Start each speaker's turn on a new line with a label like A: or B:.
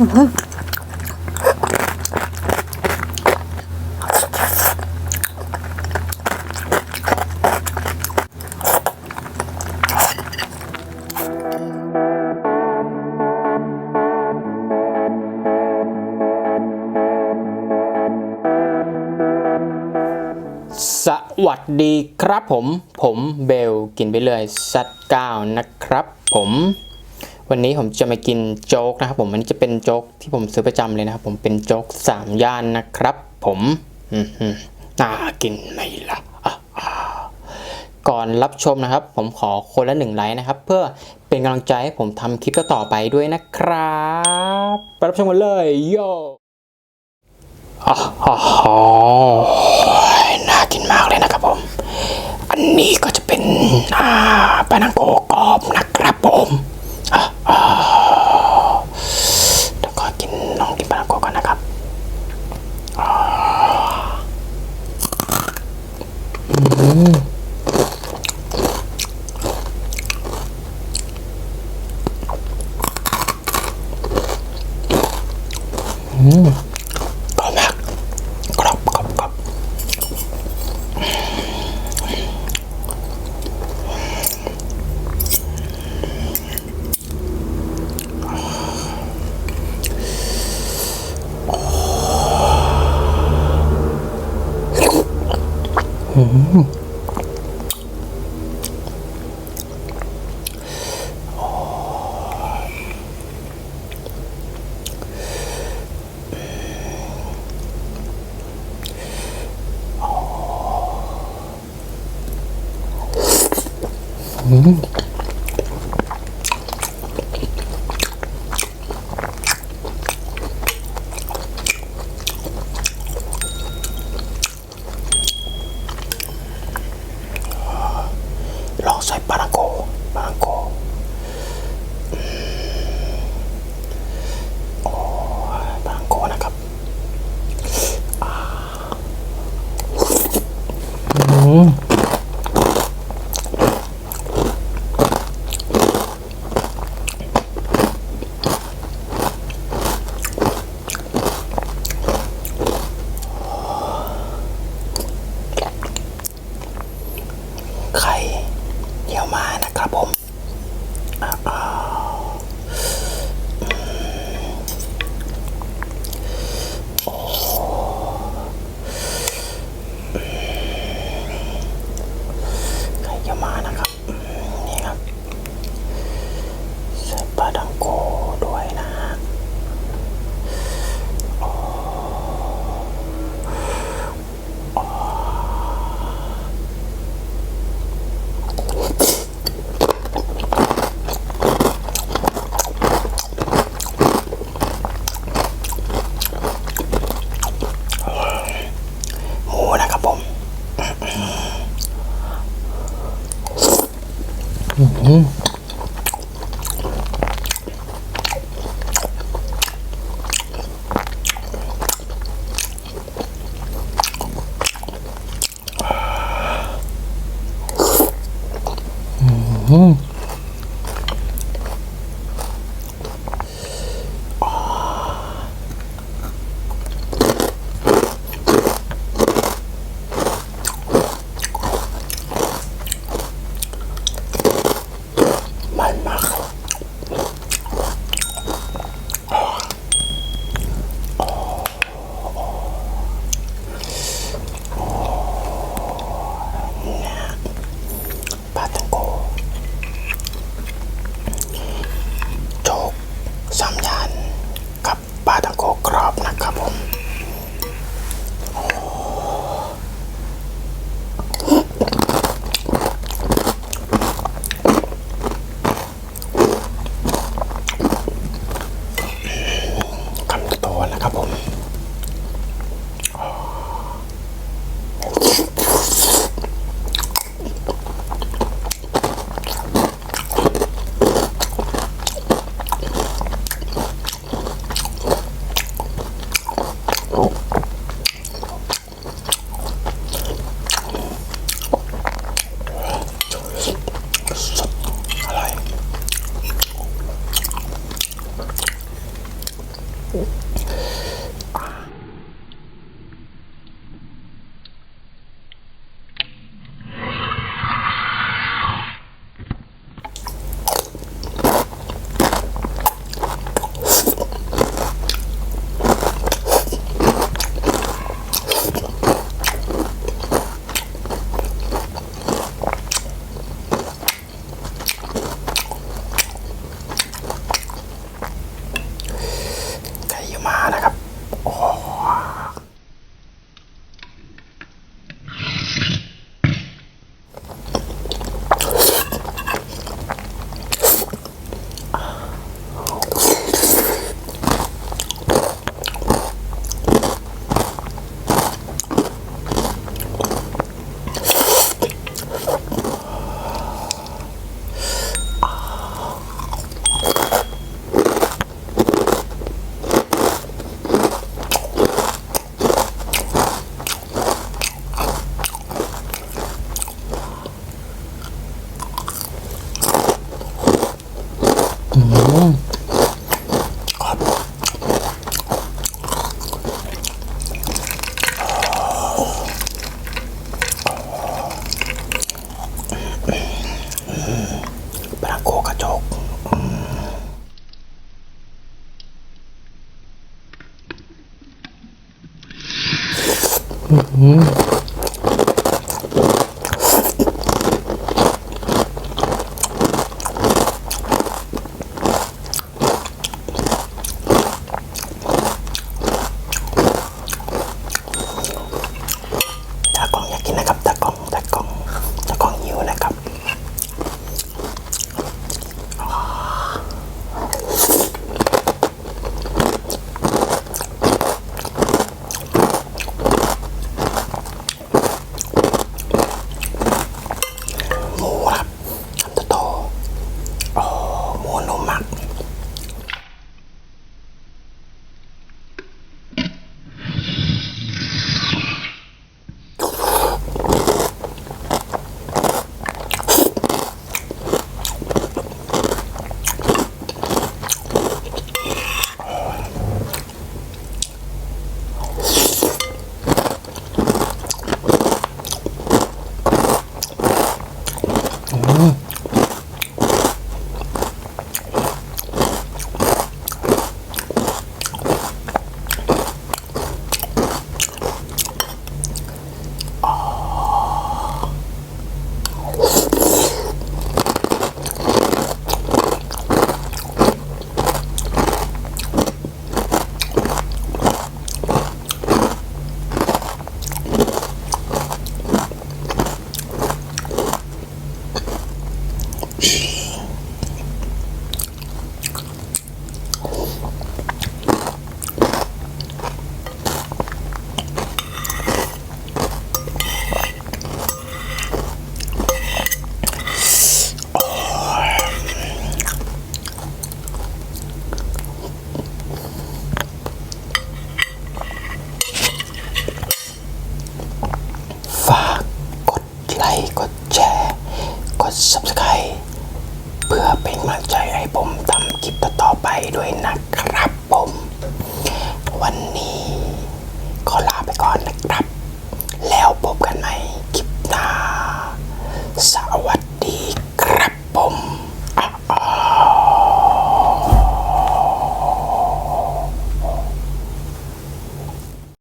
A: สวัสดีครับผม ผมเบลกินไปเลยสัตเก้านะครับผม วันนี้ผมจะมากินโจ๊กนะครับผมอันนี้จะเป็นโจ๊กที่ผมซื้อประจำเลยนะครับผมเป็นโจ๊กสามย่านนะครับ ผมอือหือน่ากินไหมล่ะอะก่อนรับชมนะครับ ผมขอคนละหนึ่งไลค์นะครับ เพื่อเป็นกำลังใจให้ผมทำคลิปต่อไปด้วยนะครับไปรับชมกันเลยโยอ๋ออ๋ออ๋อน่ากินมากเลยนะครับผม อันนี้ก็จะเป็นอ่าปลานังโกกรอบนะครับผมอ่าอ่าเดี๋ยวก็กินลองกินปลานังโกก่อนนะครับอ่า อื Oh. มัน Oh. 嗯。嗯 ด้วยนะครับผม วันนี้ขอลาไปก่อนนะครับ